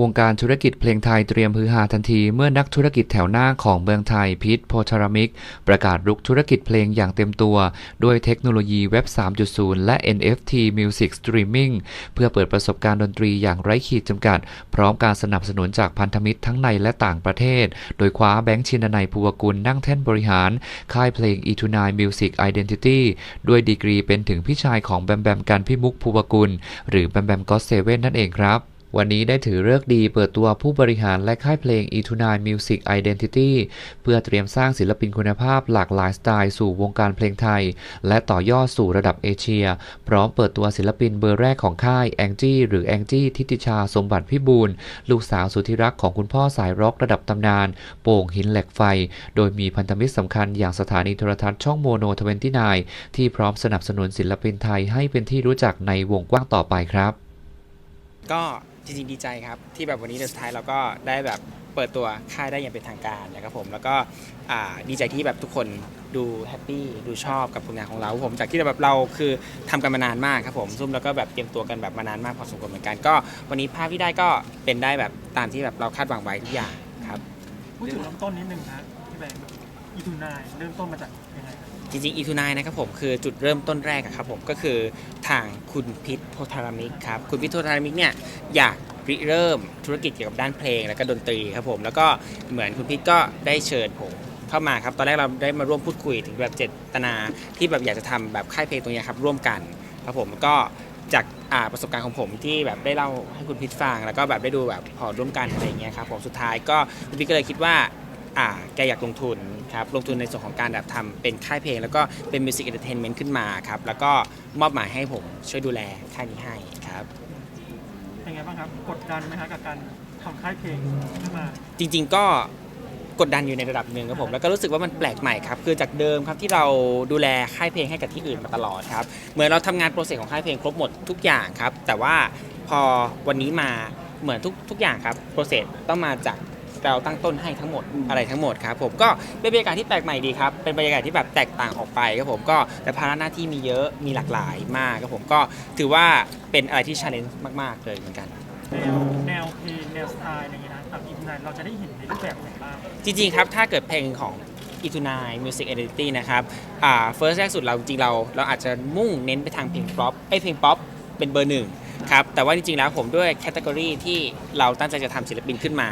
วงการธุรกิจเพลงไทยเตรียมฮือฮาทันทีเมื่อนักธุรกิจแถวหน้าของเมืองไทยพีทโพธารามิก ประกาศรุกธุรกิจเพลงอย่างเต็มตัว ด้วยเทคโนโลยีเว็บ 3.0 และ NFT Music Streaming เพื่อเปิดประสบการณ์ดนตรีอย่างไร้ขีดจำกัด พร้อมการสนับสนุนจากพันธมิตรทั้งในและต่างประเทศ โดยคว้าแบงค์ชินนัยภูวกุลนั่งแท่นบริหาร ค่ายเพลง e 2 9 Music Identity ด้วยดีกรีเป็นถึงพี่ชายของแบมแบมกันพิมุกภูวกุล หรือแบมแบมก็เซเว่นนั่นเองครับ วันนี้ได้ถือเลิกดีเปิดตัวผู้บริหารและค่ายเพลง e 2 9 Music Identity เพื่อเตรียมสร้างศิลปินคุณภาพหลากหลายสไตล์สู่วงการเพลงไทย และต่อยอดสู่ระดับเอเชีย พร้อมเปิดตัวศิลปินเบอร์แรกของค่ายแองจี้หรือแองจี้ทิติชาสมบัติพิบูลลูกสาวสุดที่รักของคุณพ่อสายร็อกระดับตำนาน โป่งหินเหล็กไฟ โดยมีพันธมิตรสำคัญอย่างสถานีโทรทัศน์ช่องโมโน29ที่พร้อมสนับสนุนศิลปินไทยให้เป็นที่รู้จักในวงกว้างต่อไปครับ ก็ จริงๆดีใจครับ ที่แบบวันนี้ในสุดท้ายเราก็ได้แบบเปิดตัวค่ายได้อย่างเป็นทางการนะครับผมแล้วก็อ่าดีใจที่แบบทุกคนดูแฮปปี้ดูชอบกับผลงานของเราผมจากที่แบบเราคือทำกันมานานมากครับผมซุ่มแล้วก็แบบเตรียมตัวกันแบบมานานมากพอสมควรเหมือนกันก็ วันนี้ภาพที่ได้ก็เป็นได้แบบตามที่แบบเราคาดหวังไว้ทุกอย่างครับ พูดถึงเริ่มต้นนิดนึงนะพี่แบงค์ อีทูนายเริ่มต้นมาจากยังไงครับจริงๆอีทูนายนะครับผมคือจุดเริ่มต้นแรกอะครับผมก็คือทางคุณพิษโพธารามิกครับคุณพิษโพธารามิกเนี่ยอยากริเริ่มธุรกิจเกี่ยวกับด้านเพลงแล้วก็ดนตรีครับผมแล้วก็เหมือนคุณพิษก็ได้เชิญผมเข้ามาครับตอนแรกเราได้มาร่วมพูดคุยถึงแบบเจตนาที่แบบอยากจะทำแบบค่ายเพลงตรงเนี้ยครับร่วมกันครับผมก็จากอ่าประสบการณ์ของผมที่แบบได้เล่าให้คุณพิษฟัง แล้วก็แบบได้ดูแบบพอร่วมกันอะไรอย่างเงี้ยครับผมสุดท้ายก็คุณพิษก็เลยคิดว่า แกอยากลงทุนครับลงทุนในส่วนของการแบบทำเป็นค่ายเพลง แล้วก็เป็นมิวสิกเอนเตอร์เทนเมนต์ขึ้นมาครับแล้วก็มอบหมายให้ผมช่วยดูแลค่ายนี้ให้ครับเป็นไงบ้างครับกดดันไหมครับกับการทำค่ายเพลงขึ้นมา จริง ๆก็กดดันอยู่ในระดับหนึ่งครับผมแล้วก็รู้สึกว่ามันแปลกใหม่ครับคือจากเดิมครับที่เราดูแลค่ายเพลงให้กับที่อื่นมาตลอดครับเหมือนเราทำงานโปรเซสของค่ายเพลงครบหมดทุกอย่างครับแต่ว่าพอวันนี้มาเหมือนทุกทุกอย่างครับโปรเซสต้องมาจาก เราตั้งต้นให้ทั้งหมดอะไรทั้งหมดครับผมก็เป็นบรรยากาศที่แปลกใหม่ดีครับเป็นบรรยากาศที่แบบแตกต่างออกไปครับผมก็แต่ภาระหน้าที่มีเยอะมีหลากหลายมากครับผมก็ถือว่าเป็นอะไรที่ชาเลนจ์มากๆเลยเหมือนกัน แนวแนวเพลงแนวสไตล์อะไรอย่างเงี้ยนะกับอีทูนายเราจะได้เห็นในรูปแบบไหนบ้าง จริงๆ ครับ ถ้าเกิดเพลงของ e t u n i Music Identity นะครับอ่า first แรกสุดเราจริงๆเราเราอาจจะมุ่งเน้นไปทางเพลงป๊อปไอยเพลงป๊อปเป็นเบอร์หนึ่งครับ แต่ว่าจริงๆแล้วผมด้วยแคตตากรีที่เราตั้งใจจะทำศิลปินขึ้นมา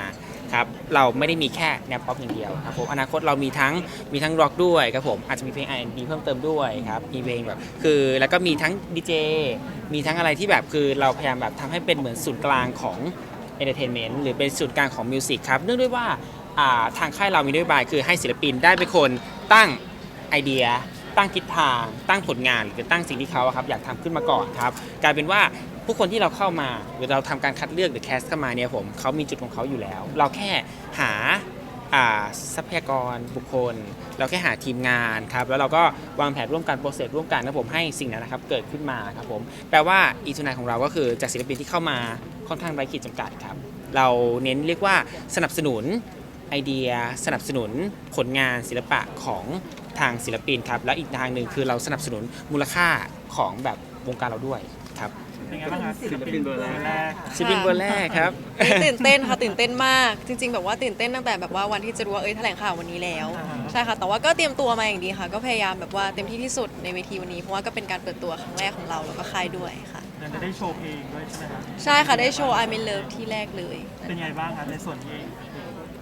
ครับเราไม่ได้มีแค่แนวป๊อปอย่างเดียวครับผมอนาคตเรามีทั้งมีทั้งร็อกด้วยครับผมอาจจะมีเพลง R&B เพิ่มเติมด้วยครับมีเพลงแบบคือแล้วก็มีทั้งดีเจมีทั้งอะไรที่แบบคือเราพยายามแบบทำให้เป็นเหมือนศูนย์กลางของเอนเตอร์เทนเมนต์หรือเป็นศูนย์กลางของมิวสิกครับเนื่องด้วยว่าอ่าทางค่ายเรามีนโยบายคือให้ศิลปินได้เป็นคนตั้งไอเดีย ตั้งทิศทาง ตั้งผลงานหรือตั้งสิ่งที่เขาอะครับอยากทำขึ้นมาก่อนครับกลายเป็นว่า ผู้คนที่เราเข้ามาหรือเราทำการคัดเลือกหรือแคสเข้ามาเนี่ยผมเขามีจุดของเขาอยู่แล้ว เราแค่หาอ่าทรัพยากรบุคคล เราแค่หาทีมงานครับแล้วเราก็วางแผนร่วมกันโปรเซสร่วมกันนะผมให้สิ่งนั้นนะครับเกิดขึ้นมาครับผมแปลว่าอีทูนายของเราก็คือจากศิลปินที่เข้ามาค่อนข้างไร้ขีดจำกัดครับเราเน้นเรียกว่าสนับสนุนไอเดียสนับสนุนผลงานศิลปะของทางศิลปินครับแล้วอีกทางหนึ่งคือเราสนับสนุนมูลค่าของแบบวงการเราด้วยครับ เป็นไงบ้างครับศิลปินเบอร์แรกศิลปินเบอร์แรกครับตื่นเต้นค่ะตื่นเต้นมาก จริง ๆ แบบว่าตื่นเต้นตั้งแต่แบบว่าวันที่จะรู้ว่าเอ้ยแถลงข่าววันนี้แล้วอ่าฮะใช่ค่ะ แต่ว่าก็เตรียมตัวมาอย่างดีค่ะ ก็พยายามแบบว่าเต็มที่ที่สุดในเวทีวันนี้เพราะว่าก็เป็นการเปิดตัวครั้งแรกของเราแล้วก็ค่ายด้วยค่ะยังจะได้โชว์เพลงด้วยใช่ไหมครับใช่ค่ะได้โชว์ I'm in Love ที่แรกเลย เป็นไงบ้างครับในส่วนนี้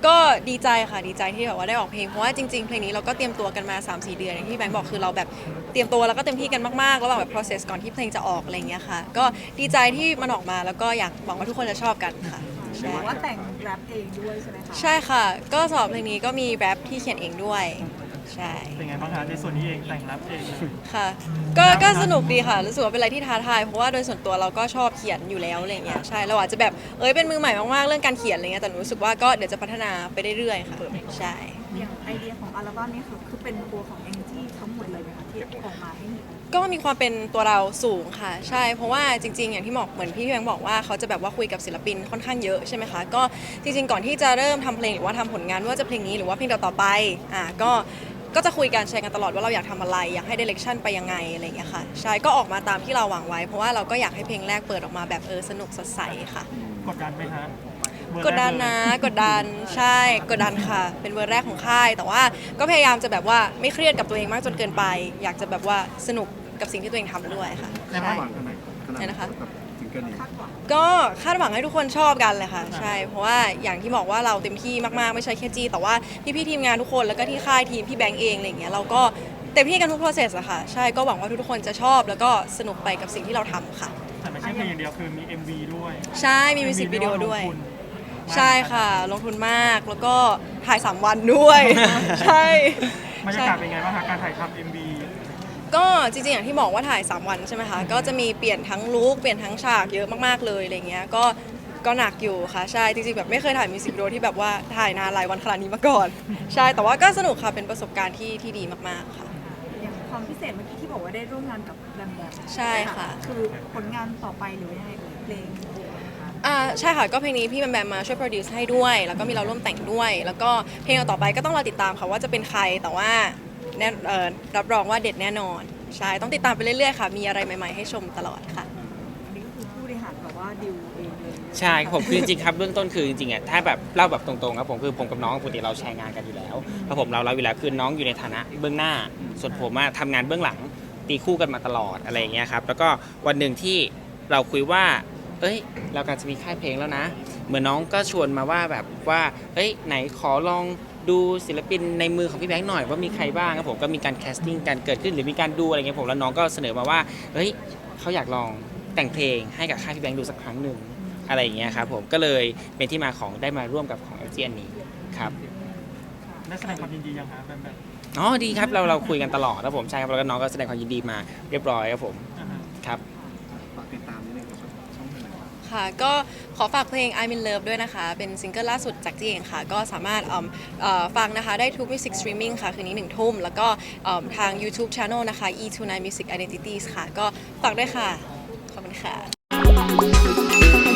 ก็ดีใจค่ะดีใจที่แบบว่าได้ออกเพลงเพราะว่าจริงๆเพลงนี้เราก็เตรียมตัวกันมา 3-4 เดือนอย่างที่แบงค์บอกคือเราแบบเตรียมตัวแล้วก็เต็มที่กันมากๆระหว่างแบบ process ก่อนที่เพลงจะออกอะไรอย่างเงี้ยค่ะ ก็ดีใจที่มันออกมาแล้วก็อยากหวังว่าทุกคนจะชอบกันค่ะหรืใช่อว่าแต่งแรปเองด้วยใช่ไหมคะใช่ค่ะ ก็สำหรับเพลงนี้ก็มีแรปที่เขียนเองด้วย ใช่ เป็นไงบ้างครับในส่วนนี้เองแต่งรับเองค่ะ ก็ ก็สนุกดีค่ะ รู้สึกว่าเป็นอะไรที่ท้าทาย เพราะว่าโดยส่วนตัวเราก็ชอบเขียนอยู่แล้วอะไรเงี้ย ใช่ เราอาจจะแบบ เอ้ย เป็นมือใหม่มากๆ เรื่องการเขียนอะไรเงี้ย แต่หนูรู้สึกว่าก็เดี๋ยวจะพัฒนาไปเรื่อยๆ ค่ะ ใช่ อย่างไอเดียของอัลบั้มนี้คือคือเป็นตัวของแองจี้ทั้งหมดเลยไหมคะที่ออกมาให้เห็นก็มีความเป็นตัวเราสูงค่ะ ใช่ เพราะว่าจริง ๆ อย่างที่บอกเหมือนพี่แบงค์บอกว่าเขาจะแบบว่าคุยกับศิลปินค่อนข้างเยอะใช่ไหมคะก็จริง ๆ ก่อนที่จะเริ่มทำเพลงหรือว่าทำผลงานไม่ว่าจะเพลงนี้หรือว่าเพลงต่อๆไปอ่าก็ ก็จะคุยกันแชร์กันตลอดว่าเราอยากทำอะไร อยากให้เดเรคชั่นไปยังไงอะไรอย่างเงี้ยค่ะใช่ก็ออกมาตามที่เราหวังไว้ เพราะว่าเราก็อยากให้เพลงแรกเปิดออกมาแบบเออสนุกสดใสค่ะ กดดันไหมฮะเวอร์กดดันแรนะเลยกดดันใช่กดดันค่ะ เป็นเวอร์แรกของค่าย แต่ว่าก็พยายามจะแบบว่าไม่เครียดกับตัวเองมากจนเกินไป อยากจะแบบว่าสนุกกับสิ่งที่ตัวเองทำด้วยค่ะในใช่ภาพหวังขนาดขนาดไหนนะคะ กับซิงเกิลนี้คาดหวังก็คาดหวังให้ทุกคนชอบกันเลยค่ะ ใช่ เพราะว่าอย่างที่บอกว่าเราเต็มที่มากๆ ไม่ใช่แค่จีแต่ว่าพี่ๆทีมงานทุกคนแล้วก็ที่ค่ายทีมพี่แบงค์เองอะไรอย่างเงี้ยเราก็เต็มที่กันทุก process อะค่ะใช่ก็หวังว่าทุกๆคนจะชอบ แล้วก็สนุกไปกับสิ่งที่เราทำค่ะ แต่ไม่ใช่เพลงอย่างเดียวคือมี MV ด้วยใช่มีมิวสิกวิดีโอด้วย ลงทุนมากใช่ค่ะ ลงทุนมากแล้วก็ถ่าย 3 วันด้วย ใช่ บรรยากาศเป็นไงบ้างคะการถ่ายทำ MV ก็จริงๆอย่างที่บอกว่าถ่าย 3 วันใช่ไหมคะก็จะมีเปลี่ยนทั้งลุคเปลี่ยนทั้งฉากเยอะมากๆเลยอะไรเงี้ยก็ก็หนักอยู่ค่ะใช่จริงๆแบบไม่เคยถ่ายมิวสิกวิดีโอที่แบบว่าถ่ายนานหลายวันขนาดนี้มาก่อน ใช่แต่ว่าก็สนุกค่ะเป็นประสบการณ์ที่ที่ดีมากๆค่ะ อย่างความพิเศษเมื่อกี้ที่บอกว่าได้ร่วมงานกับแบมแบมใช่ค่ะ คือผลงานต่อไปหรือยังไงเอ่ยเพลงนะคะอ่าใช่ค่ะ ก็เพลงนี้พี่แบมแบมมาช่วยโปรดิวซ์ให้ด้วย แล้วก็มีเราร่วมแต่งด้วย แล้วก็เพลงต่อไปก็ต้องรอติดตามค่ะว่าจะเป็นใครแต่ว่า แน่เอ่อรับรองว่าเด็ดแน่นอน ใช่ ต้องติดตามไปเรื่อยๆค่ะ มีอะไรใหม่ๆให้ชมตลอดค่ะ อันนี้ก็คือผู้บริหารแบบว่าดิวเองเลยใช่ครับผมคือจริงๆครับเบื้องต้นคือจริงๆอะถ้าแบบเล่าแบบตรงๆครับผมคือผมกับน้องปกติเราแชร์งานกันอยู่แล้วครับผมเราเราอยู่แล้วคือน้องอยู่ในฐานะเบื้องหน้า ส่วนผมอะทำงานเบื้องหลังตีคู่กันมาตลอดอะไรอย่างเงี้ยครับแล้วก็วันหนึ่งที่เราคุยว่า เอ้ย เรากำลังจะมีค่ายเพลงแล้วนะ เหมือนน้องก็ชวนมาว่าแบบว่าเอ้ยไหนขอลอง ดูศิลปินในมือของพี่แบงค์หน่อยว่ามีใครบ้างครับผมก็มีการแคสติ้งกันเกิดขึ้นหรือมีการดูอะไรเงี้ยผมแล้วน้องก็เสนอมาว่าเฮ้ยเขาอยากลองแต่งเพลงให้กับค่ายพี่แบงค์ดูสักครั้งหนึ่งอะไรอย่างเงี้ยครับผมก็เลยเป็นที่มาของได้มาร่วมกับของ LG อันนี้ครับได้แสดงความยินดียังคะแบบแบบอ๋อดีครับเราเราคุยกันตลอดครับผมใช่ครับแล้วก็น้องก็แสดงความยินดีมาเรียบร้อยครับผมอ่าฮะครับฝากติดตาม ค่ะ ก็ขอฝากเพลง I'm in Love ด้วยนะคะ เป็นซิงเกิลล่าสุดจากจีเองค่ะ ก็สามารถฟังนะคะได้ทุก Music Streaming ค่ะ คืนนี้หนึ่งทุ่ม แล้วก็ทาง YouTube Channel นะคะ E29 Music Identities ค่ะ ก็ฝากด้วยค่ะ ขอบคุณค่ะ